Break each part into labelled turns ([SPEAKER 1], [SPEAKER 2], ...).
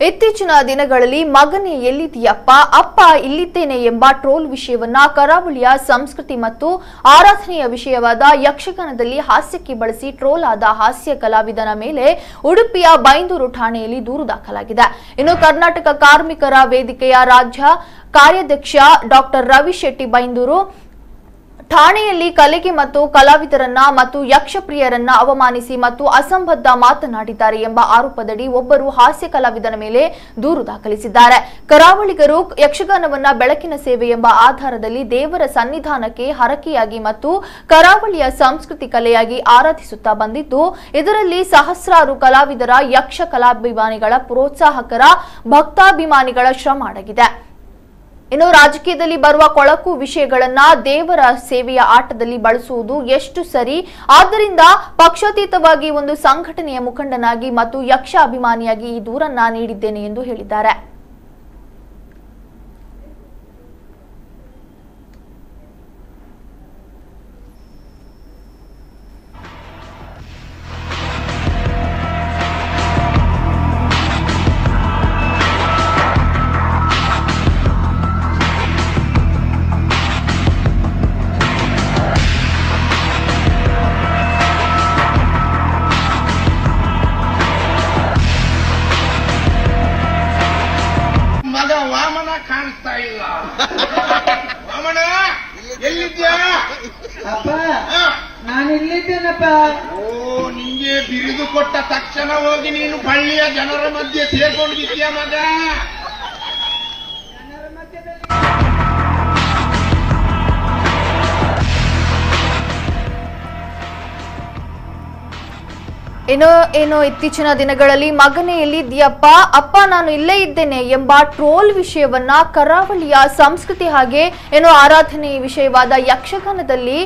[SPEAKER 1] ಇತ್ತೀಚಿನ ದಿನಗಳಲ್ಲಿ ಮಗನೇ ಎಲ್ಲಿದೆಯಪ್ಪ ಅಪ್ಪ ಇಲ್ಲಿದ್ದೇನೆ ಎಂಬ ಟ್ರೋಲ್ ವಿಷಯವನ್ನ ಕರಾವಳಿಯ ಸಂಸ್ಕೃತಿ ಮತ್ತು ಆರಾಧನೆಯ ವಿಷಯವಾದ ಯಕ್ಷಗಾನದಲ್ಲಿ ಹಾಸ್ಯಕ್ಕೆ ಬಳಸಿ ಟ್ರೋಲ್ ಆದ ಹಾಸ್ಯ ಕಲಾವಿದನ ಮೇಲೆ ಉಡುಪಿಯ ಬೈಂದೂರು ಠಾಣೆಯಲ್ಲಿ ದೂರು ದಾಖಲಾಗಿದೆ. ಇನ್ನು ಕರ್ನಾಟಕ ಕಾರ್ಮಿಕರ ವೇದಿಕೆಯ ರಾಜ್ಯ ಕಾರ್ಯಾಧ್ಯಕ್ಷ ಡಾಕ್ಟರ್ ರವಿ ಶೆಟ್ಟಿ ಬೈಂದೂರು ಠಾಣೆಯಲ್ಲಿ ಕಲೆಗೆ ಮತ್ತು ಕಲಾವಿದರನ್ನ ಮತ್ತು ಯಕ್ಷಪ್ರಿಯರನ್ನ ಅವಮಾನಿಸಿ ಮತ್ತು ಅಸಂಬದ್ಧ ಮಾತನಾಡಿದ್ದಾರೆ ಎಂಬ ಆರೋಪದಡಿ ಒಬ್ಬರು ಹಾಸ್ಯ ಕಲಾವಿದನ ಮೇಲೆ ದೂರು ದಾಖಲಿಸಿದ್ದಾರೆ. ಕರಾವಳಿಗರು ಯಕ್ಷಗಾನವನ್ನ ಬೆಳಕಿನ ಸೇವೆ ಎಂಬ ಆಧಾರದಲ್ಲಿ ದೇವರ ಸನ್ನಿಧಾನಕ್ಕೆ ಹರಕೆಯಾಗಿ ಮತ್ತು ಕರಾವಳಿಯ ಸಂಸ್ಕೃತಿ ಕಲೆಯಾಗಿ ಆರಾಧಿಸುತ್ತಾ ಬಂದಿದ್ದು, ಇದರಲ್ಲಿ ಸಹಸ್ರಾರು ಕಲಾವಿದರ ಯಕ್ಷ ಕಲಾಭಿಮಾನಿಗಳ, ಪ್ರೋತ್ಸಾಹಕರ, ಭಕ್ತಾಭಿಮಾನಿಗಳ ಶ್ರಮ ಅಡಗಿದೆ. ಇನ್ನು ರಾಜಕೀಯದಲ್ಲಿ ಬರುವ ಕೊಳಕು ವಿಷಯಗಳನ್ನ ದೇವರ ಸೇವೆಯ ಆಟದಲ್ಲಿ ಬಳಸುವುದು ಎಷ್ಟು ಸರಿ? ಆದ್ದರಿಂದ ಪಕ್ಷಾತೀತವಾಗಿ ಒಂದು ಸಂಘಟನೆಯ ಮುಖಂಡನಾಗಿ ಮತ್ತು ಯಕ್ಷ ಅಭಿಮಾನಿಯಾಗಿ ಈ ದೂರನ್ನ ನೀಡಿದ್ದೇನೆ ಎಂದು ಹೇಳಿದ್ದಾರೆ.
[SPEAKER 2] ಇಲ್ಲಿದ್ದೇನಪ್ಪ
[SPEAKER 3] ಓ ನಿಂಗೆ ಬಿರಿದು ಕೊಟ್ಟ ತಕ್ಷಣ ಹೋಗಿ ನೀನು ಹಳ್ಳಿಯ ಜನರ ಮಧ್ಯೆ ಸೇರ್ಕೊಂಡಿದ್ಯಾ ಮಗ?
[SPEAKER 1] ಇನ್ನು ಏನೋ ಇತ್ತೀಚಿನ ದಿನಗಳಲ್ಲಿ ಮಗನೇ ಎಲ್ಲಿದ್ಯಪ್ಪ ಅಪ್ಪ, ನಾನು ಇಲ್ಲೇ ಇದ್ದೇನೆ ಎಂಬ ಟ್ರೋಲ್ ವಿಷಯವನ್ನ ಕರಾವಳಿಯ ಸಂಸ್ಕೃತಿ ಹಾಗೆ ಏನೋ ಆರಾಧನೆ ವಿಷಯವಾದ ಯಕ್ಷಗಾನದಲ್ಲಿ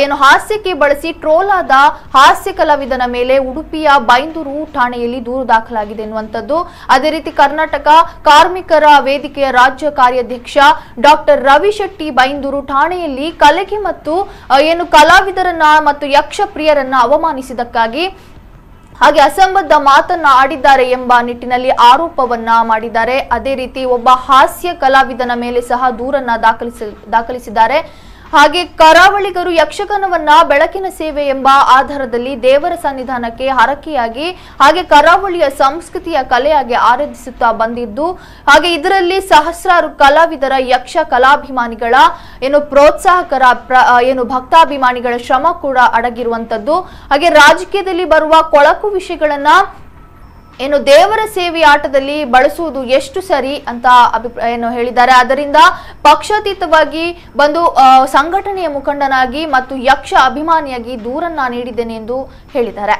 [SPEAKER 1] ಏನು ಹಾಸ್ಯಕ್ಕೆ ಬಳಸಿ ಟ್ರೋಲ್ ಆದ ಹಾಸ್ಯ ಕಲಾವಿದನ ಮೇಲೆ ಉಡುಪಿಯ ಬೈಂದೂರು ಠಾಣೆಯಲ್ಲಿ ದೂರು ದಾಖಲಾಗಿದೆ ಎನ್ನುವಂಥದ್ದು. ಅದೇ ರೀತಿ ಕರ್ನಾಟಕ ಕಾರ್ಮಿಕರ ವೇದಿಕೆಯ ರಾಜ್ಯ ಕಾರ್ಯಾಧ್ಯಕ್ಷ ಡಾಕ್ಟರ್ ರವಿ ಶೆಟ್ಟಿ ಬೈಂದೂರು ಠಾಣೆಯಲ್ಲಿ ಕಲೆಗೆ ಮತ್ತು ಏನು ಕಲಾವಿದರನ್ನ ಮತ್ತು ಯಕ್ಷ ಪ್ರಿಯರನ್ನ ಅವಮಾನಿಸಿದ್ದಕ್ಕಾಗಿ ಹಾಗೆ ಅಸಂಬದ್ಧ ಮಾತನ್ನ ಆಡಿದ್ದಾರೆ ಎಂಬ ನಿಟ್ಟಿನಲ್ಲಿ ಆರೋಪವನ್ನ ಮಾಡಿದ್ದಾರೆ. ಅದೇ ರೀತಿ ಒಬ್ಬ ಹಾಸ್ಯ ಕಲಾವಿದನ ಮೇಲೆ ಸಹ ದೂರನ್ನ ದಾಖಲಿಸಿ ದಾಖಲಿಸಿದ್ದಾರೆ. ಹಾಗೆ ಕರಾವಳಿಗರು ಯಕ್ಷಗಾನವನ್ನ ಬೆಳಕಿನ ಸೇವೆ ಎಂಬ ಆಧಾರದಲ್ಲಿ ದೇವರ ಸನ್ನಿಧಾನಕ್ಕೆ ಹರಕೆಯಾಗಿ, ಹಾಗೆ ಕರಾವಳಿಯ ಸಂಸ್ಕೃತಿಯ ಕಲೆಯಾಗಿ ಆರಾಧಿಸುತ್ತಾ ಬಂದಿದ್ದು, ಹಾಗೆ ಇದರಲ್ಲಿ ಸಹಸ್ರಾರು ಕಲಾವಿದರ ಯಕ್ಷ ಕಲಾಭಿಮಾನಿಗಳ, ಏನು ಪ್ರೋತ್ಸಾಹಕರ ಏನು ಭಕ್ತಾಭಿಮಾನಿಗಳ ಶ್ರಮ ಕೂಡ ಅಡಗಿರುವಂತದ್ದು. ಹಾಗೆ ರಾಜಕೀಯದಲ್ಲಿ ಬರುವ ಕೊಳಕು ವಿಷಯಗಳನ್ನ ಏನು ದೇವರ ಸೇವೆ ಆಟದಲ್ಲಿ ಬಳಸುವುದು ಎಷ್ಟು ಸರಿ ಅಂತ ಅಭಿಪ್ರಾಯ ಏನು ಹೇಳಿದ್ದಾರೆ. ಅದರಿಂದ ಪಕ್ಷಾತೀತವಾಗಿ ಬಂದು ಸಂಘಟನೆಯ ಮುಖಂಡನಾಗಿ ಮತ್ತು ಯಕ್ಷ ಅಭಿಮಾನಿಯಾಗಿ ದೂರನ್ನ ನೀಡಿದ್ದೇನೆ ಎಂದು ಹೇಳಿದ್ದಾರೆ.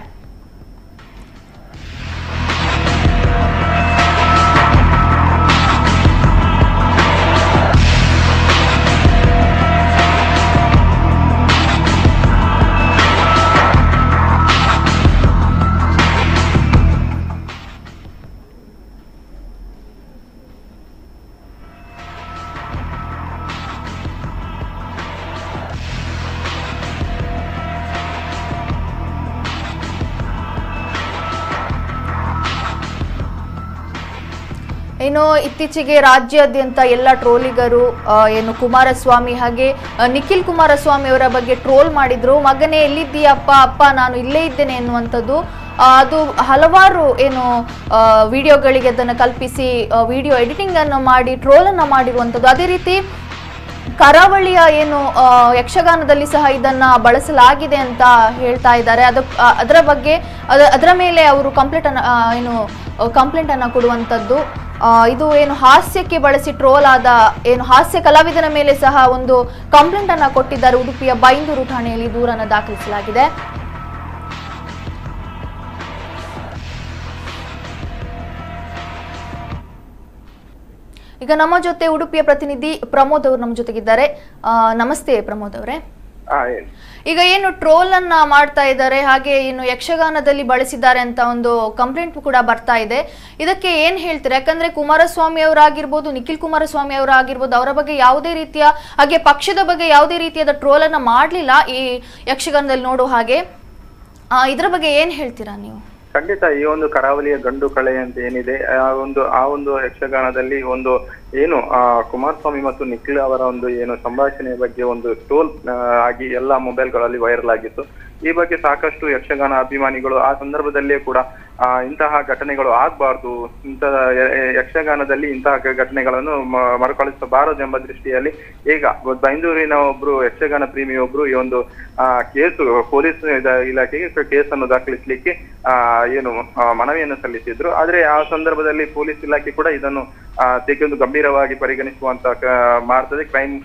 [SPEAKER 1] ಇನ್ನು ಇತ್ತೀಚೆಗೆ ರಾಜ್ಯಾದ್ಯಂತ ಎಲ್ಲ ಟ್ರೋಲಿಗರು ಏನು ಕುಮಾರಸ್ವಾಮಿ ಹಾಗೆ ನಿಖಿಲ್ ಕುಮಾರಸ್ವಾಮಿ ಅವರ ಬಗ್ಗೆ ಟ್ರೋಲ್ ಮಾಡಿದ್ರು. ಮಗನೇ ಎಲ್ಲಿದ್ದೀಯಪ್ಪ ಅಪ್ಪ ನಾನು ಇಲ್ಲೇ ಇದ್ದೇನೆ ಎನ್ನುವಂಥದ್ದು ಅದು ಹಲವಾರು ಏನು ವಿಡಿಯೋಗಳಿಗೆ ಅದನ್ನು ಕಲ್ಪಿಸಿ ವಿಡಿಯೋ ಎಡಿಟಿಂಗ್ ಅನ್ನು ಮಾಡಿ, ಟ್ರೋಲ್ ಅನ್ನು ಮಾಡಿರುವಂಥದ್ದು. ಅದೇ ರೀತಿ ಕರಾವಳಿಯ ಏನು ಯಕ್ಷಗಾನದಲ್ಲಿ ಸಹ ಇದನ್ನ ಬಳಸಲಾಗಿದೆ ಅಂತ ಹೇಳ್ತಾ ಇದ್ದಾರೆ. ಅದ ಅದರ ಬಗ್ಗೆ, ಅದ- ಅದರ ಮೇಲೆ ಅವರು ಕಂಪ್ಲೇಂಟ್ ಅನ್ನ ಏನು ಕಂಪ್ಲೇಂಟ್ ಅನ್ನ ಕೊಡುವಂಥದ್ದು. ಇದು ಏನು ಹಾಸ್ಯಕ್ಕೆ ಬಳಸಿ ಟ್ರೋಲ್ ಆದ ಏನು ಹಾಸ್ಯ ಕಲಾವಿದನ ಮೇಲೆ ಸಹ ಒಂದು ಕಂಪ್ಲೇಂಟ್ ಅನ್ನ ಕೊಟ್ಟಿದ್ದಾರೆ. ಉಡುಪಿಯ ಬೈಂದೂರು ಠಾಣೆಯಲ್ಲಿ ದೂರನ್ನು ದಾಖಲಿಸಲಾಗಿದೆ. ಈಗ ನಮ್ಮ ಜೊತೆ ಉಡುಪಿಯ ಪ್ರತಿನಿಧಿ ಪ್ರಮೋದ್ ಅವರು ನಮ್ಮ ಜೊತೆಗಿದ್ದಾರೆ. ನಮಸ್ತೆ ಪ್ರಮೋದ್ ಅವರೇ. ಈಗ ಏನು ಟ್ರೋಲ್ ಅನ್ನ ಮಾಡ್ತಾ ಇದ್ದಾರೆ, ಹಾಗೆ ಏನು ಯಕ್ಷಗಾನದಲ್ಲಿ ಬಳಸಿದ್ದಾರೆ ಅಂತ ಒಂದು ಕಂಪ್ಲೇಂಟ್ ಕೂಡ ಬರ್ತಾ ಇದೆ. ಇದಕ್ಕೆ ಏನ್ ಹೇಳ್ತೀರಾ? ಯಾಕಂದ್ರೆ ಕುಮಾರಸ್ವಾಮಿ ಅವರಾಗಿರ್ಬೋದು, ನಿಖಿಲ್ ಕುಮಾರಸ್ವಾಮಿ ಅವರಾಗಿರ್ಬೋದು, ಅವರ ಬಗ್ಗೆ ಯಾವುದೇ ರೀತಿಯ, ಹಾಗೆ ಪಕ್ಷದ ಬಗ್ಗೆ ಯಾವುದೇ ರೀತಿಯಾದ ಟ್ರೋಲ್ ಅನ್ನ ಮಾಡ್ಲಿಲ್ಲ ಈ ಯಕ್ಷಗಾನದಲ್ಲಿ ನೋಡೋ ಹಾಗೆ. ಇದರ ಬಗ್ಗೆ ಏನ್ ಹೇಳ್ತೀರಾ ನೀವು?
[SPEAKER 4] ಖಂಡಿತ ಈ ಒಂದು ಕರಾವಳಿಯ ಗಂಡು ಕಳೆ ಅಂತ ಏನಿದೆ, ಆ ಒಂದು ಆ ಒಂದು ಯಕ್ಷಗಾನದಲ್ಲಿ ಒಂದು ಏನು, ಆ ಕುಮಾರಸ್ವಾಮಿ ಮತ್ತು ನಿಖಿಲ್ ಅವರ ಒಂದು ಏನು ಸಂಭಾಷಣೆಯ ಬಗ್ಗೆ ಒಂದು ಟೋಲ್ ಆಗಿ ಎಲ್ಲಾ ಮೊಬೈಲ್ಗಳಲ್ಲಿ ವೈರಲ್ ಆಗಿತ್ತು. ಈ ಬಗ್ಗೆ ಸಾಕಷ್ಟು ಯಕ್ಷಗಾನ ಅಭಿಮಾನಿಗಳು ಆ ಸಂದರ್ಭದಲ್ಲಿಯೇ ಕೂಡ ಇಂತಹ ಘಟನೆಗಳು ಆಗ್ಬಾರ್ದು. ಇಂತಹ ಯಕ್ಷಗಾನದಲ್ಲಿ ಇಂತಹ ಘಟನೆಗಳನ್ನು ಮರುಕಳಿಸಬಾರದು ಎಂಬ ದೃಷ್ಟಿಯಲ್ಲಿ ಈಗ ಬೈಂದೂರಿನ ಒಬ್ರು ಯಕ್ಷಗಾನ ಪ್ರೇಮಿಯೊಬ್ರು ಈ ಒಂದು, ಆ, ಕೇಸು, ಪೊಲೀಸ್ ಇಲಾಖೆಗೆ ಕೇಸನ್ನು ದಾಖಲಿಸಲಿಕ್ಕೆ, ಆ, ಏನು ಮನವಿಯನ್ನು ಸಲ್ಲಿಸಿದ್ರು. ಆದ್ರೆ ಆ ಸಂದರ್ಭದಲ್ಲಿ ಪೊಲೀಸ್ ಇಲಾಖೆ ಕೂಡ ಇದನ್ನು ತೆಗೆದು ಗಂಭೀರವಾಗಿ ಪರಿಗಣಿಸುವಂತ ಮಾಡ್ತದೆ. ಕ್ರೈಮ್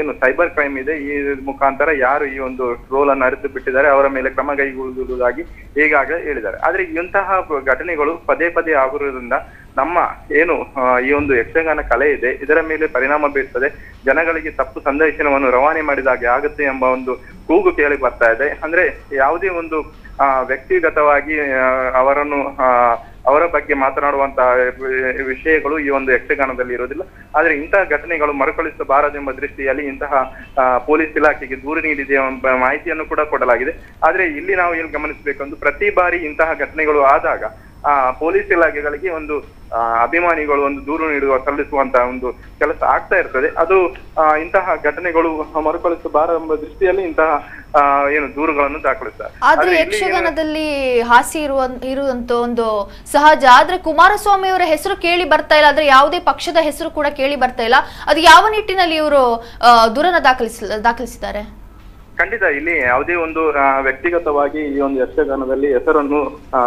[SPEAKER 4] ಏನು ಸೈಬರ್ ಕ್ರೈಮ್ ಇದೆ, ಈ ಮುಖಾಂತರ ಯಾರು ಈ ಒಂದು ರೋಲ್ ಅನ್ನು ಅರಿತು ಬಿಟ್ಟಿದ್ದಾರೆ, ಅವರ ಮೇಲೆ ಕ್ರಮ ಕೈಗೊಳ್ಳುವುದಾಗಿ ಈಗಾಗಲೇ ಹೇಳಿದ್ದಾರೆ. ಆದ್ರೆ ಇಂತಹ ಘಟನೆಗಳು ಪದೇ ಪದೇ ಆಗಿರುವುದರಿಂದ ನಮ್ಮ ಏನು ಈ ಒಂದು ಯಕ್ಷಗಾನ ಕಲೆ ಇದೆ, ಇದರ ಮೇಲೆ ಪರಿಣಾಮ ಬೀರ್ತದೆ. ಜನಗಳಿಗೆ ತಪ್ಪು ಸಂದೇಶನವನ್ನು ರವಾನೆ ಮಾಡಿದಾಗೆ ಆಗುತ್ತೆ ಎಂಬ ಒಂದು ಕೂಗು ಕೇಳಿ ಬರ್ತಾ ಇದೆ. ಅಂದ್ರೆ ಯಾವುದೇ ಒಂದು ವ್ಯಕ್ತಿಗತವಾಗಿ ಅವರನ್ನು ಅವರ ಬಗ್ಗೆ ಮಾತನಾಡುವಂತಹ ವಿಷಯಗಳು ಈ ಒಂದು ಯಕ್ಷಗಾನದಲ್ಲಿ ಇರೋದಿಲ್ಲ ಆದ್ರೆ ಇಂತಹ ಘಟನೆಗಳು ಮರುಕಳಿಸಬಾರದೆಂಬ ದೃಷ್ಟಿಯಲ್ಲಿ ಇಂತಹ ಪೊಲೀಸ್ ಇಲಾಖೆಗೆ ದೂರು ನೀಡಿದೆ ಎಂಬ ಮಾಹಿತಿಯನ್ನು ಕೂಡ ಕೊಡಲಾಗಿದೆ. ಆದ್ರೆ ಇಲ್ಲಿ ನಾವು ಏನು ಗಮನಿಸಬೇಕಂದು ಪ್ರತಿ ಬಾರಿ ಇಂತಹ ಘಟನೆಗಳು ಆದಾಗ ಪೊಲೀಸ್ ಇಲಾಖೆಗಳಿಗೆ ಒಂದು ಅಭಿಮಾನಿಗಳು ಒಂದು ದೂರು ನೀಡುವ ಸಲ್ಲಿಸುವಂತಹ ಒಂದು ಕೆಲಸ ಆಗ್ತಾ ಇರ್ತದೆ. ಅದು ಇಂತಹ ಘಟನೆಗಳು ಮರುಕಳಿಸಬಾರ ಎಂಬ ದೃಷ್ಟಿಯಲ್ಲಿ ಇಂತಹ ಏನು ದೂರುಗಳನ್ನು ದಾಖಲಿಸ್ತಾರೆ.
[SPEAKER 1] ಆದ್ರೆ ಯಕ್ಷಗಾನದಲ್ಲಿ ಹಾಸಿ ಇರುವ ಇರುವಂತ ಒಂದು ಸಹಜ ಆದ್ರೆ ಕುಮಾರಸ್ವಾಮಿ ಅವರ ಹೆಸರು ಕೇಳಿ ಬರ್ತಾ ಇಲ್ಲ. ಆದ್ರೆ ಯಾವುದೇ ಪಕ್ಷದ ಹೆಸರು ಕೂಡ ಕೇಳಿ ಬರ್ತಾ ಇಲ್ಲ. ಅದು ಯಾವ ನಿಟ್ಟಿನಲ್ಲಿ ಇವರು ದೂರನ್ನ ದಾಖಲಿಸ ದಾಖಲಿಸಿದ್ದಾರೆ?
[SPEAKER 4] ಖಂಡಿತ ಇಲ್ಲಿ ಯಾವುದೇ ಒಂದು ವ್ಯಕ್ತಿಗತವಾಗಿ ಈ ಒಂದು ಯಕ್ಷಗಾನದಲ್ಲಿ ಹೆಸರನ್ನು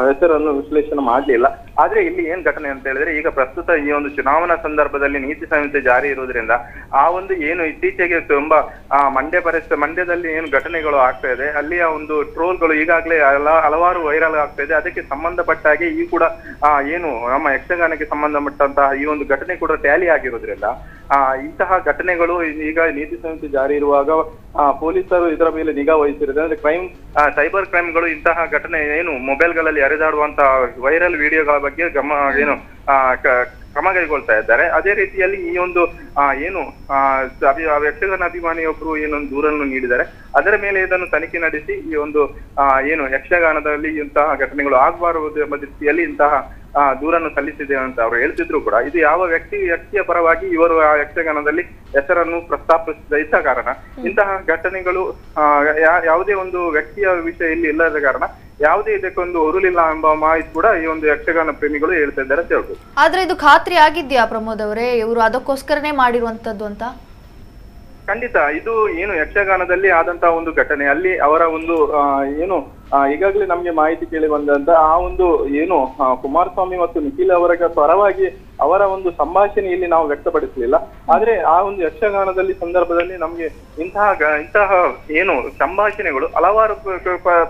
[SPEAKER 4] ಹೆಸರನ್ನು ವಿಶ್ಲೇಷಣೆ ಮಾಡಲಿಲ್ಲ. ಆದ್ರೆ ಇಲ್ಲಿ ಏನ್ ಘಟನೆ ಅಂತ ಹೇಳಿದ್ರೆ ಈಗ ಪ್ರಸ್ತುತ ಈ ಒಂದು ಚುನಾವಣಾ ಸಂದರ್ಭದಲ್ಲಿ ನೀತಿ ಸಂಹಿತೆ ಜಾರಿ ಇರುವುದರಿಂದ ಆ ಒಂದು ಏನು ಇತ್ತೀಚೆಗೆ ತುಂಬಾ ಆ, ಮಂಡ್ಯ ಪರಿಸ್ಥಿತಿ ಮಂಡ್ಯದಲ್ಲಿ ಏನು ಘಟನೆಗಳು ಆಗ್ತಾ ಇದೆ ಅಲ್ಲಿಯ ಒಂದು ಟ್ರೋಲ್ಗಳು ಈಗಾಗಲೇ ಹಲ- ಹಲವಾರು ವೈರಲ್ ಆಗ್ತಾ ಇದೆ. ಅದಕ್ಕೆ ಸಂಬಂಧಪಟ್ಟ ಹಾಗೆ ಈ ಕೂಡ ಆ, ಏನು ನಮ್ಮ ಯಕ್ಷಗಾನಕ್ಕೆ ಸಂಬಂಧಪಟ್ಟಂತಹ ಈ ಒಂದು ಘಟನೆ ಕೂಡ ಟ್ಯಾಲಿ ಆಗಿರೋದ್ರಿಂದ ಆ ಇಂತಹ ಘಟನೆಗಳು ಈಗ ನೀತಿ ಸಂಹಿತೆ ಜಾರಿ ಇರುವಾಗ ಪೊಲೀಸರು ಇದರ ಮೇಲೆ ನಿಗಾ ವಹಿಸಿರೋದು. ಅಂದ್ರೆ ಕ್ರೈಮ್ ಸೈಬರ್ ಕ್ರೈಮ್ಗಳು ಇಂತಹ ಘಟನೆ ಏನು ಮೊಬೈಲ್ಗಳಲ್ಲಿ ಹರಿದಾಡುವಂತಹ ವೈರಲ್ ವಿಡಿಯೋಗಳ ಬಗ್ಗೆ ಗಮ, ಏನು ಕ್ರಮ ಕೈಗೊಳ್ತಾ ಇದ್ದಾರೆ. ಅದೇ ರೀತಿಯಲ್ಲಿ ಈ ಒಂದು ಏನು ಅಭಿ- ಯಕ್ಷಗಾನ ಅಭಿಮಾನಿಯೊಬ್ರು ಏನೊಂದು ದೂರನ್ನು ನೀಡಿದ್ದಾರೆ. ಅದರ ಮೇಲೆ ಇದನ್ನು ತನಿಖೆ ನಡೆಸಿ ಈ ಒಂದು ಏನು, ಯಕ್ಷಗಾನದಲ್ಲಿ ಇಂತಹ ಘಟನೆಗಳು ಆಗಬಾರದು ಎಂಬ ದೃಷ್ಟಿಯಲ್ಲಿ ಇಂತಹ ದೂರನ್ನು ಸಲ್ಲಿಸಿದೆ ಅಂತ ಅವರು ಹೇಳ್ತಿದ್ರು ಕೂಡ. ಇದು ಯಾವ ವ್ಯಕ್ತಿ, ವ್ಯಕ್ತಿಯ ಪರವಾಗಿ ಇವರು ಆ ಯಕ್ಷಗಾನದಲ್ಲಿ ಹೆಸರನ್ನು ಪ್ರಸ್ತಾಪಿಸದ ಇದ್ದ ಕಾರಣ. ಇಂತಹ ಘಟನೆಗಳು ಯಾವುದೇ ಒಂದು ವ್ಯಕ್ತಿಯ ವಿಷಯ ಇಲ್ಲಿ ಇಲ್ಲದ ಕಾರಣ ಯಾವುದೇ ಇದಕ್ಕೊಂದು ಹುರುಳಿಲ್ಲ ಎಂಬ ಮಾಹಿತಿ ಕೂಡ ಈ ಒಂದು ಯಕ್ಷಗಾನ ಪ್ರೇಮಿಗಳು ಹೇಳ್ತಾ ಇದ್ದಾರೆ ಅಂತ ಹೇಳ್ಬೋದು.
[SPEAKER 1] ಆದ್ರೆ ಇದು ಖಾತ್ರಿ ಆಗಿದ್ಯಾ ಪ್ರಮೋದ್ ಅವರೇ? ಇವರು ಅದಕ್ಕೋಸ್ಕರನೇ ಮಾಡಿರುವಂತದ್ದು ಅಂತ?
[SPEAKER 4] ಖಂಡಿತ ಇದು ಏನು ಯಕ್ಷಗಾನದಲ್ಲಿ ಆದಂತಹ ಒಂದು ಘಟನೆ. ಅಲ್ಲಿ ಅವರ ಒಂದು ಏನು ಈಗಾಗಲೇ ನಮ್ಗೆ ಮಾಹಿತಿ ಕೇಳಿ ಬಂದಂತ ಆ ಒಂದು ಏನು ಕುಮಾರಸ್ವಾಮಿ ಮತ್ತು ನಿಖಿಲ್ ಅವರ ಪರವಾಗಿ ಅವರ ಒಂದು ಸಂಭಾಷಣೆಯಲ್ಲಿ ನಾವು ವ್ಯಕ್ತಪಡಿಸಲಿಲ್ಲ. ಆದ್ರೆ ಆ ಒಂದು ಯಕ್ಷಗಾನದಲ್ಲಿ ಸಂದರ್ಭದಲ್ಲಿ ನಮ್ಗೆ ಇಂತಹ ಇಂತಹ ಏನು ಸಂಭಾಷಣೆಗಳು ಹಲವಾರು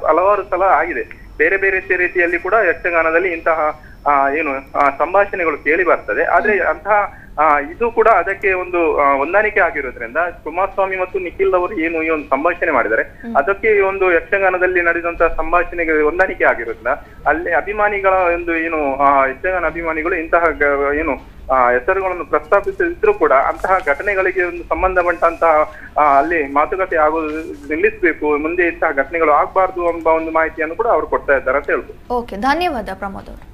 [SPEAKER 4] ಹಲವಾರು ಸಲ ಆಗಿದೆ. ಬೇರೆ ಬೇರೆ ರೀತಿಯಲ್ಲಿ ಕೂಡ ಯಕ್ಷಗಾನದಲ್ಲಿ ಇಂತಹ ಏನು ಸಂಭಾಷಣೆಗಳು ಕೇಳಿ ಬರ್ತದೆ. ಆದ್ರೆ ಅಂತಹ ಇದು ಕೂಡ ಅದಕ್ಕೆ ಒಂದು ಹೊಂದಾಣಿಕೆ ಆಗಿರೋದ್ರಿಂದ ಕುಮಾರಸ್ವಾಮಿ ಮತ್ತು ನಿಖಿಲ್ ಅವರು ಏನು ಈ ಒಂದು ಸಂಭಾಷಣೆ ಮಾಡಿದ್ದಾರೆ ಅದಕ್ಕೆ ಈ ಒಂದು ಯಕ್ಷಗಾನದಲ್ಲಿ ನಡೆದಂತಹ ಸಂಭಾಷಣೆಗೆ ಹೊಂದಾಣಿಕೆ ಆಗಿರೋದ್ರಿಂದ ಅಲ್ಲಿ ಅಭಿಮಾನಿಗಳ ಒಂದು ಏನು ಯಕ್ಷಗಾನ ಅಭಿಮಾನಿಗಳು ಇಂತಹ ಏನು ಆ, ಹೆಸರುಗಳನ್ನು ಪ್ರಸ್ತಾಪಿಸಿದ್ರು ಕೂಡ ಅಂತಹ ಘಟನೆಗಳಿಗೆ ಒಂದು ಸಂಬಂಧಪಟ್ಟಂತಹ ಅಲ್ಲಿ ಮಾತುಕತೆ ಆಗೋದು ನಿಲ್ಲಿಸಬೇಕು ಮುಂದೆ ಇಂತಹ ಘಟನೆಗಳು ಆಗ್ಬಾರ್ದು ಎಂಬ ಒಂದು ಮಾಹಿತಿಯನ್ನು ಕೂಡ ಅವರು ಕೊಡ್ತಾ ಇದ್ದಾರೆ ಅಂತ ಹೇಳ್ಬೋದು.
[SPEAKER 1] ಓಕೆ ಧನ್ಯವಾದ ಪ್ರಮೋದ್ ಅವರು.